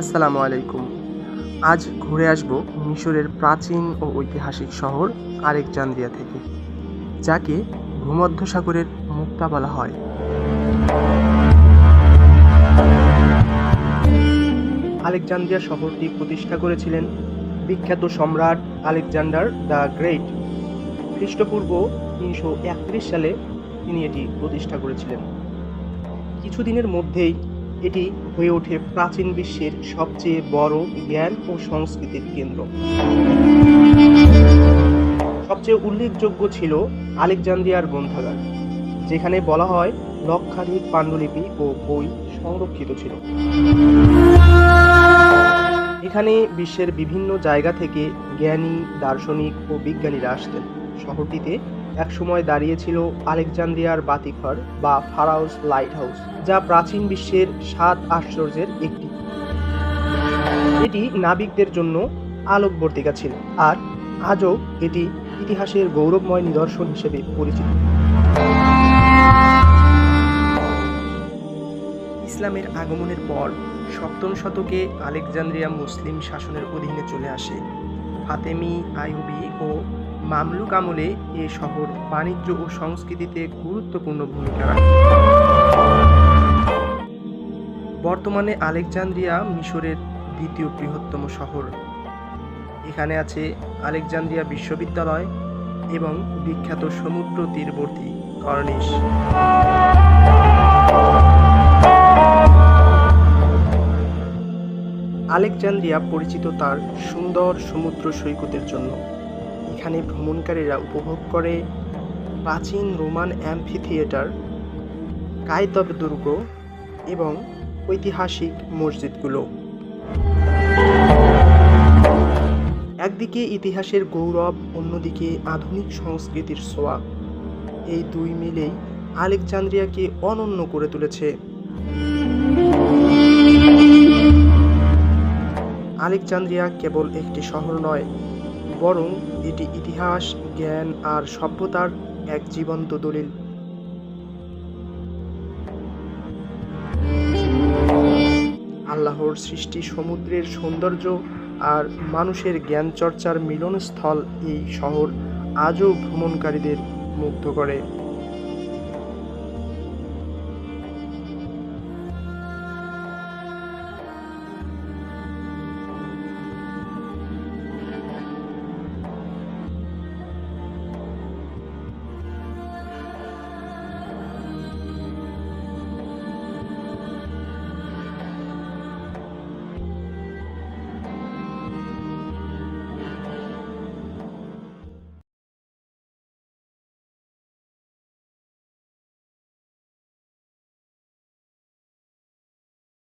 আসসালামু আলাইকুম। আজ ঘুরে আসব মিশরের প্রাচীন ও ঐতিহাসিক শহর আলেকজান্দ্রিয়া থেকে, যাকে ভূমধ্যসাগরের মুক্তা বলা হয়। আলেকজান্দ্রিয়া শহরটি প্রতিষ্ঠা করেছিলেন বিখ্যাত সম্রাট আলেকজান্ডার দ্য গ্রেট। খ্রিস্টপূর্ব তিনশো একত্রিশ সালে তিনি এটি প্রতিষ্ঠা করেছিলেন। কিছুদিনের মধ্যেই এটি হয়ে ওঠে প্রাচীন বিশ্বের সবচেয়ে বড় জ্ঞান ও সংস্কৃতির কেন্দ্র। সবচেয়ে উল্লেখযোগ্য ছিল আলেকজান্দ্রিয়ার গ্রন্থাগার, যেখানে বলা হয় লক্ষাধিক পাণ্ডুলিপি ও বই সংরক্ষিত ছিল। এখানে বিশ্বের বিভিন্ন জায়গা থেকে জ্ঞানী, দার্শনিক ও বিজ্ঞানীরা আসতেন। শহরটিতে একসময় দাঁড়িয়েছিল আলেকজান্দ্রিয়ার বাতিঘর বা ফারাউস লাইট হাউস যা প্রাচীন বিশ্বের সাত আশ্চর্যের একটি। এটি নাবিকদের জন্য আলোকবর্তিকা ছিল, আর আজও এটি ইতিহাসের গৌরবময় নিদর্শন হিসেবে পরিচিত। ইসলামের আগমনের পর সপ্তম শতকে আলেকজান্দ্রিয়া মুসলিম শাসনের অধীনে চলে আসে। ফাতেমি, আইয়ুবি ও মামলুক আমলে এ শহর বাণিজ্য ও সংস্কৃতিতে গুরুত্বপূর্ণ ভূমিকা রাখে। বর্তমানে আলেকজান্দ্রিয়া মিশরের দ্বিতীয় বৃহত্তম শহর। এখানে আছে আলেকজান্দ্রিয়া বিশ্ববিদ্যালয় এবং বিখ্যাত সমুদ্র তীরবর্তী কর্নিশ। আলেকজান্দ্রিয়া পরিচিত তার সুন্দর সমুদ্র সৈকতের জন্য। এখানে ভ্রমণকারীরা উপভোগ করে প্রাচীন রোমান অ্যাম্ফি থিয়েটার কায়তব দুর্গ এবং ঐতিহাসিক মসজিদগুলো। একদিকে ইতিহাসের গৌরব, অন্যদিকে আধুনিক সংস্কৃতির ছোঁয়া। এই দুই মিলেই আলেকজান্দ্রিয়াকে অনন্য করে তুলেছে। আলেকজান্দ্রিয়া কেবল একটি শহর নয় বরং এটি ইতিহাস, জ্ঞান আর সভ্যতার এক জীবন্ত দলিল। আল্লাহর সৃষ্টি সমুদ্রের সৌন্দর্য আর মানুষের জ্ঞান চর্চার মিলনস্থল এই শহর আজও ভ্রমণকারীদের মুগ্ধ করে।